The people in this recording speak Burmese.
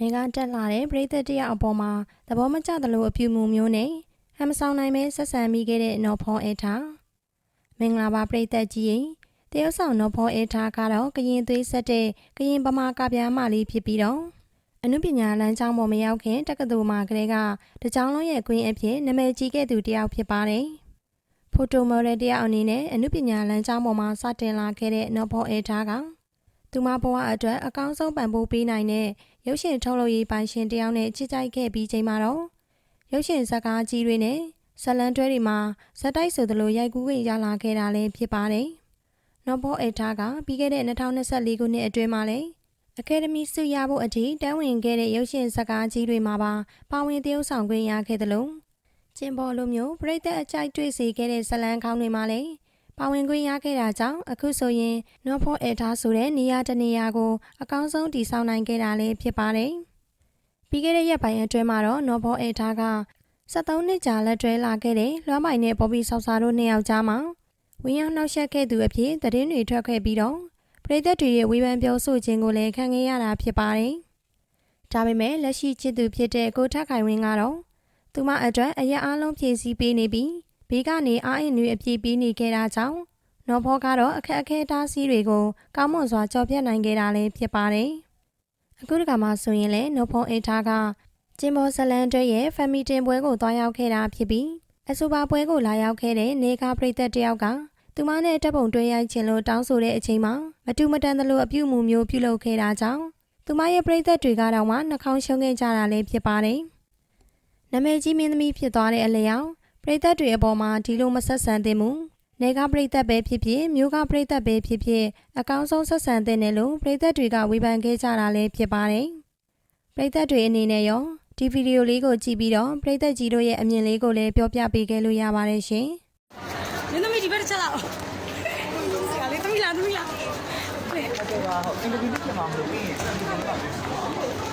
နေကတက်လာတဲ့ပရိသတ်တယောက်အပေါ်မှာသဘောမကျသလိုအပြုမူမျိုးနဲ့ဟမ်မဆောင်နိုင်ပဲဆက်ဆံမိခဲ့တဲ့နော်ဖောအေထာမင်္ဂလာပါပရိသတ်ကြီးရေတရုတ်ဆောင်နော်ဖောအေထာကတော့ကရင်သွေးဆက်တဲ့ကရင်ဗမာကဗျာမလေးဖြစ်ပြီးတော့အနုပညာလမ်းကြောင်းပေါ်မရောက်ခင်တက္ကသိုလ်မှာကလေးကတကြောင်လုံးရဲ့ကွင်းအဖြစ်နာမည်ကြီးခဲ့သူတယောက်ဖြစ်ပါတယ်ဖိုတိုမော်ဒယ်တယောက်အနေနဲ့အနုပညာလမ်းကြောင်းပေါ်မှာစတင်လာခဲ့တဲ့နော်ဖောအေထာက သူမဘဝအတွက်အကောင်းဆုံးပံ့ပိုးပေးနိုင်တဲ့ရုပ်ရှင်ထုတ်လုပ်ရေးပိုင်ရှင်တယောက်နဲ့ချစ်ကြိုက်ခဲ့ပြီးချိန်မှာတော့ရုပ်ရှင်ဇာတ်ကားကြီးတွေနဲ့ဇတ်လန်တွဲတွေမှာဇက်တိုက်ဆိုသလိုရိုက်ကူးခွင့်ရလာခဲ့တာလည်းဖြစ်ပါတယ်။နော်ဘောအေတာကပြီးခဲ့တဲ့2024ခုနှစ်အတွင်းမှာလည်းအကယ်ဒမီဆုရဖို့အထိတန်းဝင်ခဲ့တဲ့ရုပ်ရှင်ဇာတ်ကားကြီးတွေမှာပါပါဝင်သရုပ်ဆောင်ခွင့်ရခဲ့တယ်လို့ကျင်းပေါ်လိုမျိုးပြိသက်အကြိုက်တွေ့စေခဲ့တဲ့ဇတ်လန်ကောင်းတွေမှာလည်း ပါဝင်ခွင့်ရခဲ့တာကြောင့်အခုဆိုရင်နော်ဖောအေထားဆိုတဲ့နေရာတစ်နေရာကိုအကောင်းဆုံးတည်ဆောက်နိုင်ခဲ့တာလည်းဖြစ်ပါတယ်။ပြီးခဲ့တဲ့ရက်ပိုင်းအတွင်းမှာတော့နော်ဖောအေထားက73နှစ်ကြာလက်တွဲလာခဲ့တဲ့လွမ်းပိုင်နဲ့ဘော်ဘီဆောက်စာတို့နှစ်ယောက်ကြားမှာဝင်းရောက်နှောက်ယှက်ခဲ့သူအဖြစ်သတင်းတွေထွက်ခဲ့ပြီးတော့ပြည်သက်တွေရဲ့ဝေဖန်ပြောဆိုခြင်းကိုလည်းခံခဲ့ရတာဖြစ်ပါတယ်။ဒါပေမဲ့လက်ရှိချစ်သူဖြစ်တဲ့ကိုထက်ခိုင်ဝင်းကတော့သူမအတွက်အရက်အလုံးဖြည့်ဆည်းပေးနေပြီး ဘေးကနေအားအင်တွေအပြည့်ပေးနေခဲ့တာကြောင့်နော်ဖောကတော့အခက်အခဲတားဆီးတွေကိုကောင်းမွန်စွာကြော်ပြတ်နိုင်ခဲ့တာလည်းဖြစ်ပါတယ်။အခုတခါမှဆိုရင်လည်းနော်ဖောအေထားကကျင်းဘောဇလန်တွဲရဲ့ဖမ်မီတင်ပွဲကိုတွားရောက်ခဲ့တာဖြစ်ပြီးအဆိုပါပွဲကိုလာရောက်ခဲ့တဲ့နေကာပရိသတ်တယောက်ကသူမနဲ့တပ်ပုံတွဲရိုက်ချင်လို့တောင်းဆိုတဲ့အချိန်မှာမတူမတန်သလိုအပြုအမူမျိုးပြုလုပ်ခဲ့တာကြောင့်သူမရဲ့ပရိသတ်တွေကတော့မှနှာခေါင်းရှုံးခဲ့ကြတာလည်းဖြစ်ပါတယ်။နာမည်ကြီးမင်းသမီးဖြစ်သွားတဲ့အလျောက် ပရိသတ်တွေအပေါ်မှာဒီလိုမဆက်ဆံသင့်ဘူးနေကပရိသတ်ပဲဖြစ်ဖြစ်မြို့ကပရိသတ်ပဲဖြစ်ဖြစ်အကောင်းဆုံးဆက်ဆံတဲ့နယ်လို့ပရိသတ်တွေကဝေဖန်ခဲ့ကြတာလည်းဖြစ်ပါတယ်။ပရိသတ်တွေအနေနဲ့ရောဒီဗီဒီယိုလေးကိုကြည့်ပြီးတော့ပရိသတ်ကြီးတို့ရဲ့အမြင်လေးကိုလည်းပြောပြပေးခဲ့လို့ရပါတယ်ရှင်။မင်းသမီးဒီဘက်တစ်ချက်လောက်ဆရာလေးသမီးလားသမီးလားဟုတ်ကဲ့ပါဟုတ်အင်တာဗျူးလုပ်ပြမှာမလို့ပြီးရင်ဆက်ပြီးလုပ်ပါမယ်